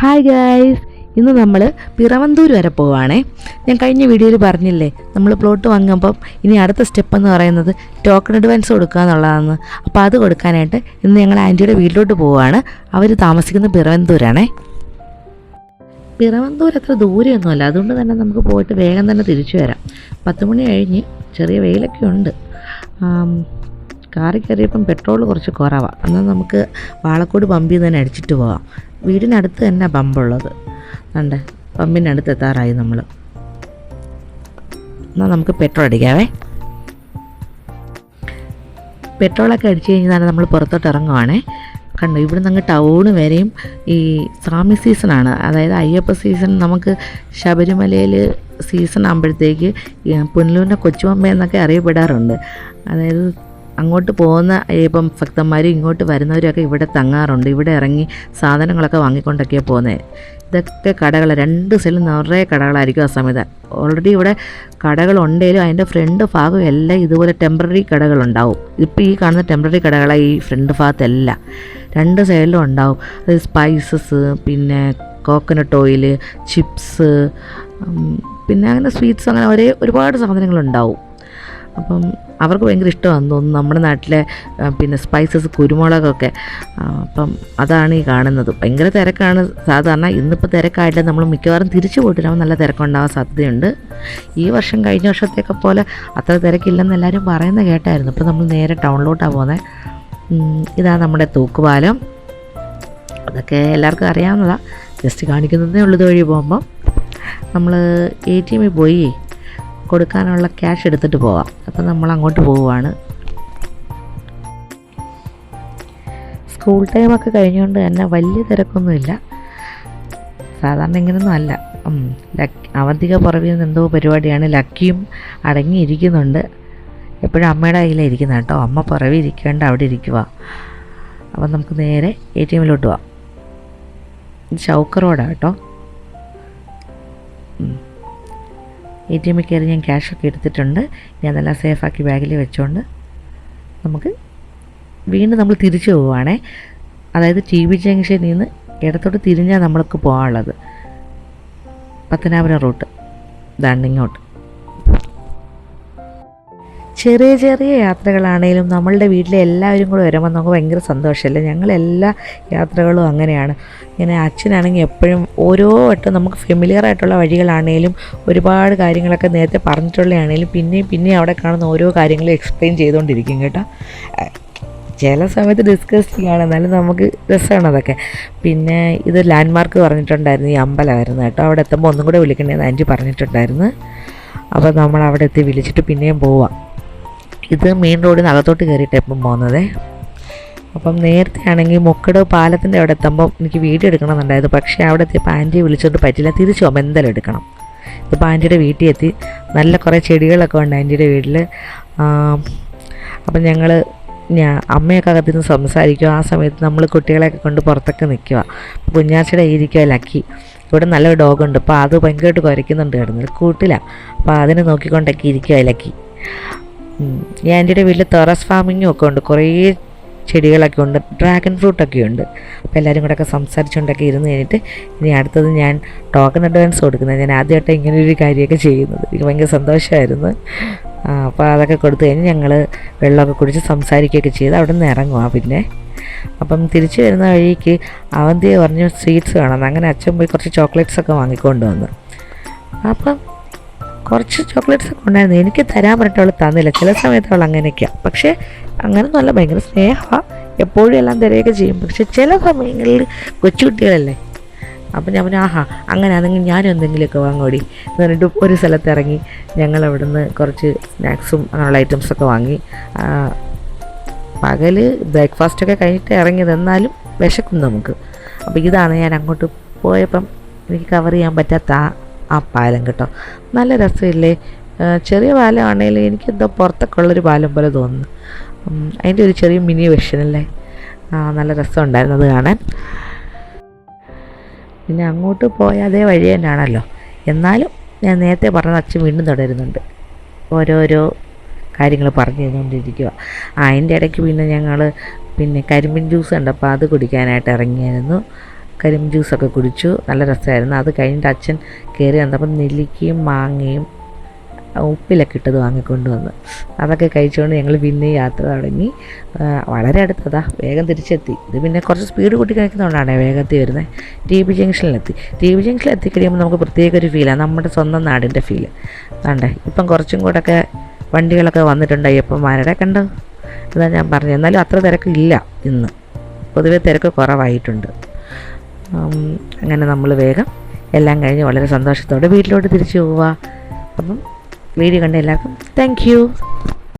Hi guys ഇന്ന് നമ്മൾ പിറവന്തൂർ വരെ പോവുകയാണേ ഞാൻ കഴിഞ്ഞ വീഡിയോയിൽ പറഞ്ഞില്ലേ നമ്മൾ പ്ലോട്ട് വാങ്ങുമ്പം ഇനി അടുത്ത സ്റ്റെപ്പ് എന്ന് പറയുന്നത് ടോക്കൺ അഡ്വാൻസ് കൊടുക്കുക എന്നുള്ളതാണ് അപ്പോൾ അത് കൊടുക്കാനായിട്ട് ഇന്ന് ഞങ്ങൾ ആന്റിയുടെ വീട്ടിലോട്ട് പോവുകയാണ് അവർ താമസിക്കുന്ന പിറവന്തൂരാണേ. പിറവന്തൂർ അത്ര ദൂരെയൊന്നുമല്ല. അതുകൊണ്ട് തന്നെ നമുക്ക് പോയിട്ട് വേഗം തന്നെ തിരിച്ചു വരാം. പത്ത് മണി കഴിഞ്ഞ് ചെറിയ വെയിലൊക്കെ ഉണ്ട്. കാറിൽ കയറിയപ്പം പെട്രോൾ കുറച്ച് കുറവാണ് എന്നാൽ നമുക്ക് വാളക്കോട് പമ്പിൽ നിന്ന് തന്നെ അടിച്ചിട്ട് പോവാം. വീടിനടുത്ത് തന്നെ പമ്പുള്ളത്. കണ്ടേ? പമ്പിനടുത്ത് എത്താറായി നമ്മൾ എന്നാൽ നമുക്ക് പെട്രോൾ അടിക്കാവേ. പെട്രോളൊക്കെ അടിച്ചു കഴിഞ്ഞാൽ നമ്മൾ പുറത്തോട്ട് ഇറങ്ങുവാണേ. കണ്ടു? ഇവിടെ നിന്ന് ടൗണ് വരെയും ഈ സ്വാമി സീസണാണ് അതായത് അയ്യപ്പ സീസൺ നമുക്ക് ശബരിമലയിൽ സീസൺ ആകുമ്പോഴത്തേക്ക് പുനലൂരിന്റെ കൊച്ചുമമ്മ എന്നൊക്കെ അറിയപ്പെടാറുണ്ട്. അതായത് അങ്ങോട്ട് പോകുന്ന ഇപ്പം ഭക്തന്മാരും ഇങ്ങോട്ട് വരുന്നവരൊക്കെ ഇവിടെ തങ്ങാറുണ്ട്. ഇവിടെ ഇറങ്ങി സാധനങ്ങളൊക്കെ വാങ്ങിക്കൊണ്ടൊക്കെയാണ് പോകുന്നത് ഇതൊക്കെ കടകൾ രണ്ട് സൈഡിൽ നിറയെ കടകളായിരിക്കും ആ സമയത്ത്. ഓൾറെഡി ഇവിടെ കടകളുണ്ടെങ്കിലും അതിന്റെ ഫ്രണ്ട് ഭാഗം എല്ലാം ഇതുപോലെ ടെമ്പററി കടകളുണ്ടാവും. ഇപ്പോൾ ഈ കാണുന്ന ടെമ്പററി കടകളാണ് ഈ ഫ്രണ്ട് ഭാഗത്തെല്ലാം രണ്ട് സൈഡിലും ഉണ്ടാവും. അത് സ്പൈസസ് പിന്നെ കോക്കനട്ട് ഓയിൽ ചിപ്സ് പിന്നെ അങ്ങനെ സ്വീറ്റ്സ് അങ്ങനെ ഒരേ ഒരുപാട് സാധനങ്ങളുണ്ടാവും. അപ്പം അവർക്ക് ഭയങ്കര ഇഷ്ടമാണെന്ന് തോന്നുന്നു നമ്മുടെ നാട്ടിലെ പിന്നെ സ്പൈസസ് കുരുമുളകൊക്കെ. അപ്പം അതാണ് ഈ കാണുന്നത്. ഭയങ്കര തിരക്കാണ്. സാധാരണ ഇന്നിപ്പോൾ തിരക്കായിട്ട് നമ്മൾ മിക്കവാറും തിരിച്ചു പോയിട്ടില്ലാവും നല്ല തിരക്കുണ്ടാവാൻ സാധ്യതയുണ്ട്. ഈ വർഷം കഴിഞ്ഞ വർഷത്തേക്കെ പോലെ അത്ര തിരക്കില്ലെന്ന് എല്ലാവരും പറയുന്നത് കേട്ടായിരുന്നു. ഇപ്പോൾ നമ്മൾ നേരെ ടൗണിലോട്ടാണ് പോകുന്നത് ഇതാണ് നമ്മുടെ തൂക്കുപാലം. അതൊക്കെ എല്ലാവർക്കും അറിയാവുന്നതാണ് ജസ്റ്റ് കാണിക്കുന്നതേ ഉള്ളത് വഴി പോകുമ്പം. നമ്മൾ എ ടി എമ്മിൽ പോയി. കൊടുക്കാനുള്ള ക്യാഷ് എടുത്തിട്ട് പോവാം. അപ്പം നമ്മൾ അങ്ങോട്ട് പോവുകയാണ് സ്കൂൾ ടൈമൊക്കെ കഴിഞ്ഞുകൊണ്ട് തന്നെ വലിയ തിരക്കൊന്നുമില്ല സാധാരണ ഇങ്ങനൊന്നും അല്ല. അവധിക പുറവിൽ നിന്ന് എന്തോ പരിപാടിയാണ്. ലക്കിയും അടങ്ങിയിരിക്കുന്നുണ്ട് എപ്പോഴും അമ്മയുടെ കയ്യിലാണ് ഇരിക്കുന്നത് കേട്ടോ. അമ്മ പുറവി ഇരിക്കേണ്ട അവിടെ ഇരിക്കുക അപ്പം നമുക്ക് നേരെ എ ടി എമ്മിലോട്ട് പോവാം. ഇത് റോഡാണ് കേട്ടോ. എ ടി എമ്മിൽ കയറി ഞാൻ ക്യാഷൊക്കെ എടുത്തിട്ടുണ്ട്. ഞാൻ നല്ല സേഫാക്കി ബാഗിൽ വെച്ചുകൊണ്ട് നമുക്ക് വീണ്ടും നമ്മൾ തിരിച്ചു പോവുകയാണേ അതായത് ടി വി ജംഗ്ഷനിൽ നിന്ന് ഇടത്തോട്ട് തിരിഞ്ഞാൽ നമ്മൾക്ക് പോകാനുള്ളത് പത്തനാപുരം റൂട്ട്. ദാണ്ട് ഇങ്ങോട്ട് ചെറിയ ചെറിയ യാത്രകളാണെങ്കിലും നമ്മളുടെ വീട്ടിലെ എല്ലാവരും കൂടെ വരുമ്പോൾ നമുക്ക് ഭയങ്കര സന്തോഷമല്ലേ ഞങ്ങളെല്ലാ യാത്രകളും അങ്ങനെയാണ്. ഇങ്ങനെ അച്ഛനാണെങ്കിൽ എപ്പോഴും ഓരോ വട്ടം നമുക്ക് ഫെമിലിയർ ആയിട്ടുള്ള വഴികളാണെങ്കിലും ഒരുപാട് കാര്യങ്ങളൊക്കെ നേരത്തെ പറഞ്ഞിട്ടുള്ളതാണെങ്കിലും പിന്നെയും പിന്നെയും അവിടെ കാണുന്ന ഓരോ കാര്യങ്ങളും എക്സ്പ്ലെയിൻ ചെയ്തുകൊണ്ടിരിക്കും കേട്ടോ. ചില സമയത്ത് ഡിസ്കസ് ചെയ്യുകയാണ് എന്നാലും നമുക്ക് രസമാണ് അതൊക്കെ. പിന്നെ ഇത് ലാൻഡ് മാർക്ക് പറഞ്ഞിട്ടുണ്ടായിരുന്നു. ഈ അമ്പലമായിരുന്നു കേട്ടോ. അവിടെ എത്തുമ്പോൾ ഒന്നും കൂടെ വിളിക്കണേന്ന് ആന്റി പറഞ്ഞിട്ടുണ്ടായിരുന്നു. അപ്പോൾ നമ്മൾ അവിടെ എത്തി വിളിച്ചിട്ട് പിന്നെയും പോവാം. ഇത് മെയിൻ റോഡിന് അകത്തോട്ട് കയറിയിട്ടാണ് ഇപ്പം പോകുന്നത്. അപ്പം നേരത്തെ ആണെങ്കിൽ മുക്കട് പാലത്തിന്റെ അവിടെ എത്തുമ്പോൾ എനിക്ക് വീഡിയോ എടുക്കണമെന്നുണ്ടായിരുന്നു. പക്ഷേ അവിടെ എത്തിയപ്പോൾ ആന്റിയെ വിളിച്ചോണ്ട് പറ്റില്ല തിരിച്ചു പോകുമ്പോൾ എന്തായാലും എടുക്കണം. ഇപ്പോൾ ആന്റിയുടെ വീട്ടിൽ എത്തി. നല്ല കുറേ ചെടികളൊക്കെ ഉണ്ട് ആന്റിയുടെ വീട്ടിൽ. അപ്പം ഞങ്ങൾ ഞാൻ അമ്മയൊക്കെ അകത്തുനിന്ന് സംസാരിക്കും. ആ സമയത്ത് നമ്മൾ കുട്ടികളെയൊക്കെ കൊണ്ട് പുറത്തൊക്കെ നിൽക്കുക. കുഞ്ഞാച്ചയുടെ ഇരിക്കുക ലക്കി. ഇവിടെ നല്ലൊരു ഡോഗുണ്ട് അപ്പോൾ അത് ഭയങ്കരമായിട്ട് കുരയ്ക്കുന്നുണ്ട് കിടന്നത് കൂട്ടില്ല അപ്പോൾ അതിനെ നോക്കിക്കൊണ്ടൊക്കെ ഇരിക്കുക ലക്കി. ഞാൻ എന്റെ വീട്ടിൽ തെറസ് ഫാമിങ്ങും ഒക്കെ ഉണ്ട്. കുറേ ചെടികളൊക്കെ ഉണ്ട്. ഡ്രാഗൺ ഫ്രൂട്ടൊക്കെ ഉണ്ട്. അപ്പോൾ എല്ലാവരും കൂടെ ഒക്കെ സംസാരിച്ചുകൊണ്ടൊക്കെ ഇരുന്ന് കഴിഞ്ഞിട്ട് ഇനി അടുത്തത് ഞാൻ ടോക്കൺ അഡ്വാൻസ് കൊടുക്കുന്നത്. ഞാൻ ആദ്യമായിട്ട് ഇങ്ങനൊരു കാര്യമൊക്കെ ചെയ്യുന്നത്. എനിക്ക് ഭയങ്കര സന്തോഷമായിരുന്നു അപ്പോൾ അതൊക്കെ കൊടുത്തു കഴിഞ്ഞ് ഞങ്ങൾ വെള്ളമൊക്കെ കുടിച്ച് സംസാരിക്കുകയൊക്കെ ചെയ്ത് അവിടെ നിന്ന് ഇറങ്ങുക പിന്നെ. അപ്പം തിരിച്ചു വരുന്ന വഴിക്ക് അവന്തിയെ പറഞ്ഞു സ്വീറ്റ്സ് വേണം. അങ്ങനെ അച്ഛൻ പോയി കുറച്ച് ചോക്ലേറ്റ്സ് ഒക്കെ വാങ്ങിക്കൊണ്ട് വന്നു. അപ്പം കുറച്ച് ചോക്ലേറ്റ്സ് ഒക്കെ ഉണ്ടായിരുന്നു. എനിക്ക് തരാൻ പറഞ്ഞിട്ട് അവൾ തന്നില്ല. ചില സമയത്ത് അവൾ അങ്ങനെയൊക്കെയാണ് പക്ഷേ അങ്ങനെയൊന്നുമല്ല ഭയങ്കര സ്നേഹമാണ് എപ്പോഴും എല്ലാം തരികയൊക്കെ ചെയ്യും. പക്ഷെ ചില സമയങ്ങളിൽ കൊച്ചുകുട്ടികളല്ലേ? അപ്പം ഞാൻ പറഞ്ഞു ആഹാ അങ്ങനെ ആണെങ്കിൽ ഞാനും എന്തെങ്കിലുമൊക്കെ വാങ്ങോടി എന്ന് പറഞ്ഞിട്ട് ഒരു സ്ഥലത്ത് ഇറങ്ങി ഞങ്ങൾ അവിടുന്ന് കുറച്ച് സ്നാക്സും അങ്ങനെയുള്ള ഐറ്റംസൊക്കെ വാങ്ങി. പകൽ ബ്രേക്ക്ഫാസ്റ്റൊക്കെ കഴിഞ്ഞിട്ട് ഇറങ്ങിയത്. എന്നാലും വിശക്കും നമുക്ക്. അപ്പോൾ ഇതാണ് ഞാൻ അങ്ങോട്ട് പോയപ്പം എനിക്ക് കവർ ചെയ്യാൻ പറ്റാത്ത ആ പാലം കേട്ടോ. നല്ല രസമില്ലേ? ചെറിയ പാലമാണെങ്കിലും എനിക്കെന്തോ പുറത്തൊക്കെ ഉള്ളൊരു പാലം പോലെ തോന്നുന്നു. അതിന്റെ ഒരു ചെറിയ മിനി വെർഷൻ അല്ലേ? നല്ല രസമുണ്ടായിരുന്നു അത് കാണാൻ. പിന്നെ അങ്ങോട്ട് പോയ അതേ വഴി തന്നെയാണല്ലോ. എന്നാലും ഞാൻ നേരത്തെ പറഞ്ഞ അച്ഛൻ വീണ്ടും തുടരുന്നുണ്ട്. ഓരോരോ കാര്യങ്ങൾ പറഞ്ഞു തന്നുകൊണ്ടിരിക്കുക അതിന്റെ ഇടയ്ക്ക് പിന്നെ ഞങ്ങൾ പിന്നെ കരിമ്പിൻ ജ്യൂസ് ഉണ്ടപ്പോൾ അത് കുടിക്കാനായിട്ട് ഇറങ്ങിയായിരുന്നു. കരിമ്പ് ജ്യൂസൊക്കെ കുടിച്ചു. നല്ല രസമായിരുന്നു. അത് കഴിഞ്ഞിട്ട് അച്ഛൻ കയറി വന്നപ്പോൾ നെല്ലിക്കയും മാങ്ങയും ഉപ്പിലൊക്കെ ഇട്ടത് വാങ്ങിക്കൊണ്ട് വന്ന് അതൊക്കെ കഴിച്ചുകൊണ്ട് ഞങ്ങൾ പിന്നെ യാത്ര തുടങ്ങി. വളരെ അടുത്തതാ. വേഗം തിരിച്ചെത്തി. ഇത് പിന്നെ കുറച്ച് സ്പീഡ് കൂട്ടി കഴിക്കുന്നതുകൊണ്ടാണ് വേഗത്തിൽ വരുന്നത് ടി ബി ജംഗ്ഷനിലെത്തി. ടി ബി ജംഗ്ഷനിൽ എത്തിക്കഴിയുമ്പോൾ നമുക്ക് പ്രത്യേക ഒരു ഫീലാണ് നമ്മുടെ സ്വന്തം നാടിന്റെ ഫീൽ കണ്ടേ? ഇപ്പം കുറച്ചും കൂടെയൊക്കെ വണ്ടികളൊക്കെ വന്നിട്ടുണ്ട് അയ്യപ്പന്മാരുടെ. കണ്ടോ? അതാ ഞാൻ പറഞ്ഞു എന്നാലും അത്ര തിരക്കില്ല ഇന്ന്. പൊതുവേ തിരക്ക് കുറവായിട്ടുണ്ട്. അങ്ങനെ നമ്മൾ വേഗം എല്ലാം കഴിഞ്ഞ് വളരെ സന്തോഷത്തോടെ വീട്ടിലോട്ട് തിരിച്ചു പോവുക അപ്പം വീഡിയോ കണ്ട എല്ലാവർക്കും താങ്ക്